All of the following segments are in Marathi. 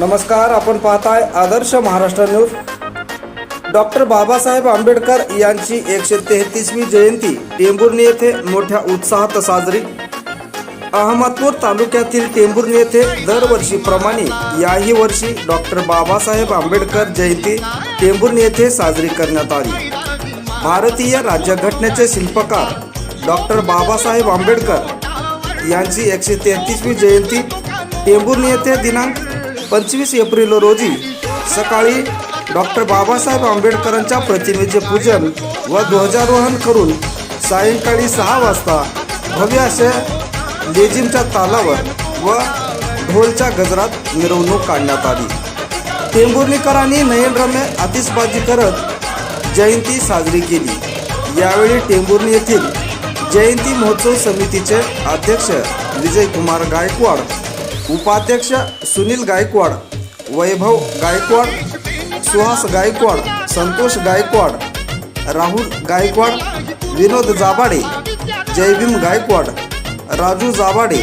नमस्कार आपण पाहताय आदर्श महाराष्ट्र न्यूज. डॉक्टर बाबासाहेब आंबेडकर यांची एकशे तेहतीसवी जयंती टेंभुर्णी येथे मोठ्या उत्साहात साजरी. अहमदपूर तालुक्यातील टेंभुर्णी येथे दरवर्षीप्रमाणे याही वर्षी डॉक्टर बाबासाहेब आंबेडकर जयंती टेंभुर्णी येथे साजरी करण्यात आली. भारतीय राज्यघटनेचे शिल्पकार डॉक्टर बाबासाहेब आंबेडकर यांची एकशे तेहतीसवी जयंती टेंभुर्णी येथे दिनांक पंचवीस एप्रिल रोजी सकाळी डॉक्टर बाबासाहेब आंबेडकरांच्या प्रतिमेचे पूजन व ध्वजारोहण करून सायंकाळी सहा वाजता भव्य असे लेझिमच्या तालावर व ढोलच्या गजरात मिरवणूक काढण्यात आली. टेंभुर्णीकरांनी नयनरम्य आतिषबाजी करत जयंती साजरी केली. यावेळी टेंभुर्णी येथील जयंती महोत्सव समितीचे अध्यक्ष विजय कुमार गायकवाड उपाध्यक्ष सुनील गायकवाड वैभव गायकवाड सुहास गायकवाड संतोष गायकवाड राहुल गायकवाड विनोद जाबाडे जयभीम गायकवाड राजू जाबाडे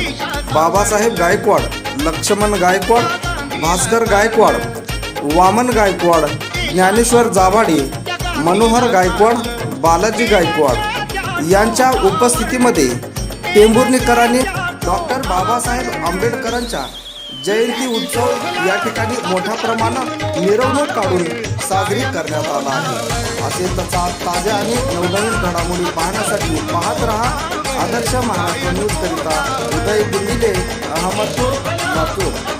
बाबासाहेब गायकवाड लक्ष्मण गायकवाड भास्कर गायकवाड वामन गायकवाड ज्ञानेश्वर जाबाडे मनोहर गायकवाड बालाजी गायकवाड. यांच्या उपस्थितीमध्ये टेंभुर्णीकरांनी डॉक्टर बाबासाहेब आंबेडकरांच्या जयंती उत्सव या ठिकाणी मोठ्या प्रमाणात मिरवणूक काढून साजरी करण्यात आला आहे. असे तसा ताज्या आणि नवनवीन घडामोडी पाहण्यासाठी पाहत रहा आदर्श महाराष्ट्र न्यूज करिता उदय गुंडिले अहमदपूर लातूर.